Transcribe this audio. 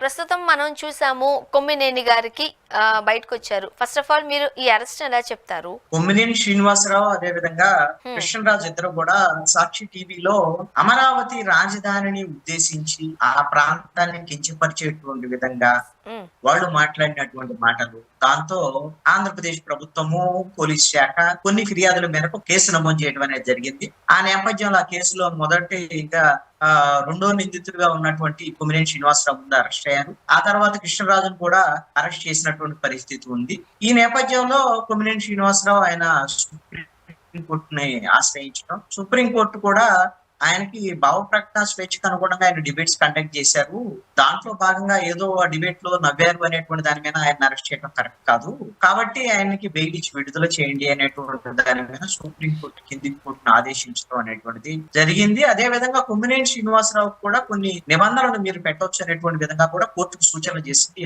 ప్రస్తుతం మనం చూసాము కొమ్మినేని గారికి బయటకు వచ్చారు ఫస్ట్ ఆఫ్ ఆల్ మీరు ఈ అరెస్ట్ ఎలా చెప్తారు? కొమ్మినేని శ్రీనివాసరావు అదే విధంగా కృష్ణరాజు ఇద్దరు కూడా సాక్షి టీవీలో అమరావతి రాజధానిని ఉద్దేశించి ఆ ప్రాంతాన్ని కించపరిచేటువంటి విధంగా వాళ్ళు మాట్లాడినటువంటి మాటలు. దాంతో ఆంధ్రప్రదేశ్ ప్రభుత్వము పోలీస్ శాఖ కొన్ని ఫిర్యాదుల మేరకు కేసు నమోదు చేయడం అనేది జరిగింది. ఆ నేపథ్యంలో ఆ కేసులో మొదటి ఇంకా ఆ రెండో నిందితుడిగా ఉన్నటువంటి కుమిరేని శ్రీనివాసరావు ముందు అరెస్ట్ అయ్యారు. ఆ తర్వాత కృష్ణరాజును కూడా అరెస్ట్ చేసినటువంటి పరిస్థితి ఉంది. ఈ నేపథ్యంలో కుమిరేని శ్రీనివాసరావు ఆయన సుప్రీం కోర్టుని ఆశ్రయించడం సుప్రీం కోర్టు కూడా ఆయనకి భావ ప్రకటన స్వేచ్ఛకు అనుగుణంగా ఆయన డిబేట్స్ కండక్ట్ చేశారు. దాంట్లో భాగంగా ఏదో ఆ డిబేట్లో నవ్వారు అనేటువంటి దాని మీద ఆయన అరెస్ట్ చేయడం కరెక్ట్ కాదు. కాబట్టి ఆయనకి బెయిల్ ఇచ్చి విడుదల చేయండి అనేటువంటి దాని మీద సుప్రీం కోర్టు కింది కోర్టును ఆదేశించడం అనేటువంటిది జరిగింది. అదే విధంగా కొమ్మినేని శ్రీనివాసరావు కూడా కొన్ని నిబంధనలు మీరు పెట్టవచ్చు అనేటువంటి విధంగా కూడా కోర్టుకు సూచన చేసింది.